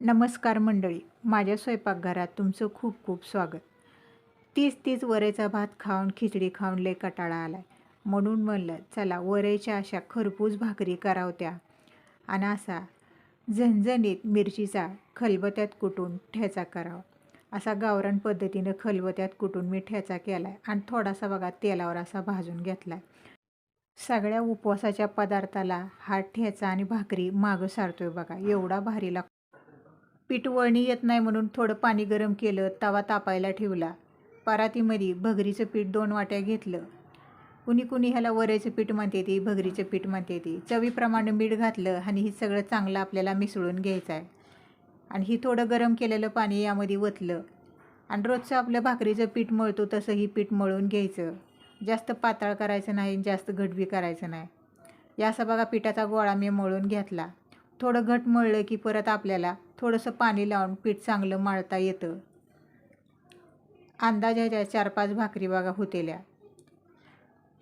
नमस्कार मंडळी माझ्या स्वयंपाकघरात तुमचं खूप खूप स्वागत. तीच तीच वरेचा भात खाऊन खिचडी खाऊन लय कटाळा आलाय. म्हणून म्हणलं चला वरेच्या अशा खरपूस भाकरी करावत्या आणि असा झणझणीत मिरचीचा खलबत्यात कुटून ठेचा करावा. असा गावरान पद्धतीनं खलबत्यात कुटून मी ठेचा केला आहे आणि थोडासा बघा तेलावर असा भाजून घेतला आहे सगळ्या उपवासाच्या पदार्थाला हा ठेचा आणि भाकरी मागं सारतोय बघा एवढा भारी लागतो पीठ वळणी येत नाही म्हणून थोडं पाणी गरम केलं तवा तापायला ठेवला. परातीमध्ये भगरीचं पीठ दोन वाट्या घेतलं. कुणी कुणी ह्याला वऱ्याचं पीठ म्हणते ती भगरीचं पीठ म्हणते ती. चवीप्रमाणे मीठ घातलं आणि हे सगळं चांगलं आपल्याला मिसळून घ्यायचं आहे. आणि ही थोडं गरम केलेलं पाणी यामध्ये ओतलं. आणि रोजचं आपलं भाकरीचं पीठ मळतो तसं ही पीठ मळून घ्यायचं. जास्त पातळ करायचं नाही जास्त घडवी करायचं नाही. या असं बघा पिठाचा गोळा मी मळून घेतला. थोडं घट मळलं की परत आपल्याला थोडंसं पाणी लावून पीठ चांगलं मळता येतं. अंदाज ह्याच्या चार पाच भाकरी बागा होतेल्या.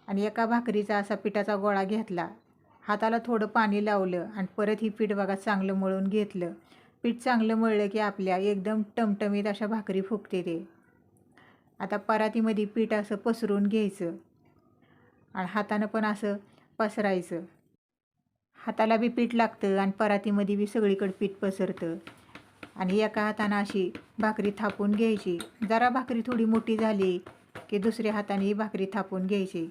आणि एका भाकरीचा असा पिठाचा गोळा घेतला. हाताला थोडं पाणी लावलं आणि परत ही पीठ बघा चांगलं मळून घेतलं. पीठ चांगलं मळलं की आपल्या एकदम टमटमीत अशा भाकरी फुगते ते. आता परातीमध्ये पीठ असं पसरून घ्यायचं. आणि हातानं पण असं पसरायचं. हाताला बी पीठ लागतं आणि परातीमध्ये बी सगळीकडे पीठ पसरतं. आणि एका हातानं अशी भाकरी थापून घ्यायची. जरा भाकरी थोडी मोठी झाली की दुसऱ्या हाताने ही भाकरी थापून घ्यायची.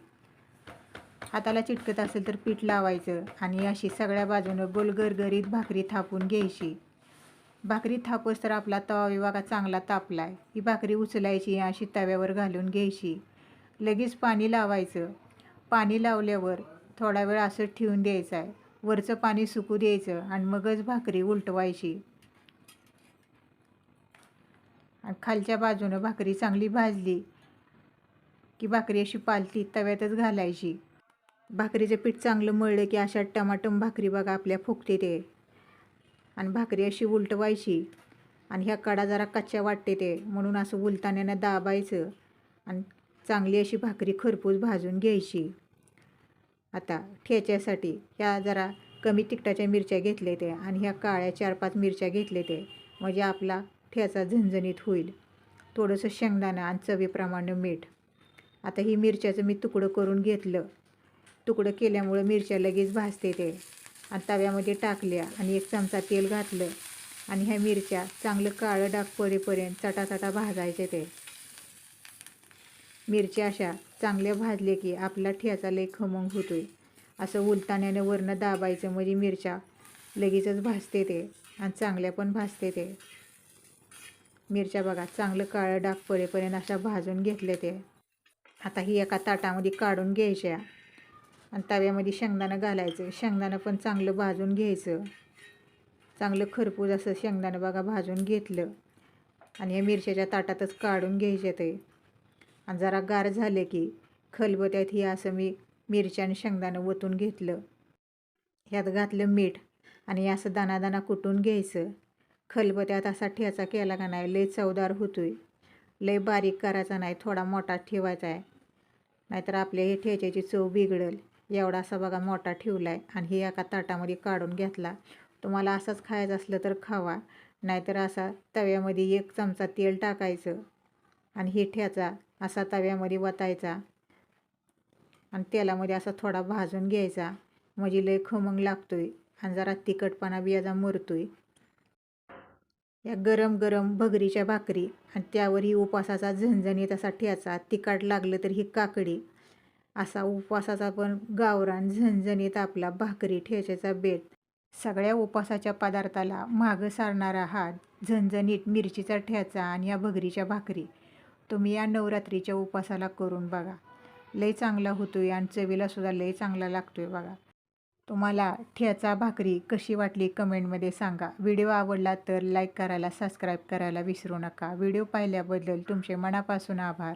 हाताला चिटकत असेल तर पीठ लावायचं आणि अशी सगळ्या बाजूनं गोलगरगरीत भाकरी थापून घ्यायची. भाकरी थापस तर आपला तवा विभागा चांगला तापलाय. ही भाकरी उचलायची अशी तव्यावर घालून घ्यायची. लगेच पाणी लावायचं. पाणी लावल्यावर थोडा वेळ असं ठेवून द्यायचं आहे वरचं पाणी सुकू द्यायचं आणि मगच भाकरी उलटवायची. आणि खालच्या बाजूनं भाकरी चांगली भाजली की भाकरी अशी पालती तव्यातच घालायची. भाकरीचं पीठ चांगलं मळलं की अशा टमाटम भाकरी बघा आपल्या फुगते ते. आणि भाकरी अशी उलटवायची आणि ह्या कडा जरा कच्च्या वाटते ते. म्हणून असं उलताण्यानं दाबायचं आणि चांगली अशी भाकरी खरपूस भाजून घ्यायची. आता ठेच्यासाठी ह्या जरा कमी तिखटाच्या मिरच्या घेतले ते आणि ह्या काळ्या चार पाच मिरच्या घेतले ते म्हणजे आपला ठेचा झणझणीत होईल. थोडंसं शेंगदाणा आणि चवीप्रमाणे मीठ. आता ही मिरच्याचं मी तुकडं करून घेतलं. तुकडं केल्यामुळं मिरच्या लगेच भाजते ते. आणि तव्यामध्ये टाकल्या आणि एक चमचा तेल घातलं. आणि ह्या मिरच्या चांगलं काळं डाग पडेपर्यंत चटाचटा भाजायचे ते मिरच्या अशा चांगल्या भाजले की आपला ठेचा लय खमंग होतोय. असं उलताण्याने वरनं दाबायचं म्हणजे मिरच्या लगेचच भाजते ते आणि चांगल्या पण भाजते ते. मिरच्या बघा चांगलं काळं डाग पडेपर्यंत अशा भाजून घेतले ते. आता ही एका ताटामध्ये काढून घ्यायच्या आणि तव्यामध्ये शेंगदाणं घालायचं. शेंगदाणं पण चांगलं भाजून घ्यायचं. चांगलं खरपूस असं शेंगदाणं बघा भाजून घेतलं. आणि या मिरच्याच्या ताटातच काढून घ्यायचे ते. आणि जरा गार झाले की खलबत्यात ही असं मी मिरच्या आणि शेंगदाणं ओतून घेतलं. ह्यात घातलं मीठ आणि असं दाणादाणा कुटून घ्यायचं. खलबत्यात असा ठेचा केला का नाही लय चवदार होतोय. लय बारीक करायचा नाही थोडा मोठा ठेवायचा आहे. नाहीतर आपल्या हे ठेच्याची चव बिघडल. एवढा असा बघा मोठा ठेवला आहे आणि हे एका ताटामध्ये काढून घेतला. तुम्हाला असाच खायचं असलं तर खावा. नाहीतर असा तव्यामध्ये एक चमचा तेल टाकायचं आणि हे ठेचा असा तव्यामध्ये वतायचा. आणि तेलामध्ये असा थोडा भाजून घ्यायचा. म्हणजे लय खमंग लागतोय. आणि जरा तिखटपणा बियाजा मरतो आहे या गरम गरम भगरीच्या भाकरी आणि त्यावर ही उपवासाचा झणझणीत असा ठेचा. तिखट लागलं तर ही काकडी. असा उपवासाचा पण गावरान झणझणीत आपला भाकरी ठेच्याचा बेत. सगळ्या उपवासाच्या पदार्थाला मागं सारणारा हा झणझणीत मिरचीचा ठेचा आणि या भगरीच्या भाकरी. तुम्ही या नवरात्रीच्या उपवासाला करून बघा. लय चांगला होतो आहे आणि चवीलासुद्धा लय चांगला लागतो आहे बघा. तुम्हाला ठेचा भाकरी कशी वाटली कमेंटमध्ये सांगा. व्हिडिओ आवडला तर लाईक करायला सबस्क्राईब करायला विसरू नका. व्हिडिओ पाहिल्याबद्दल तुमचे मनापासून आभार.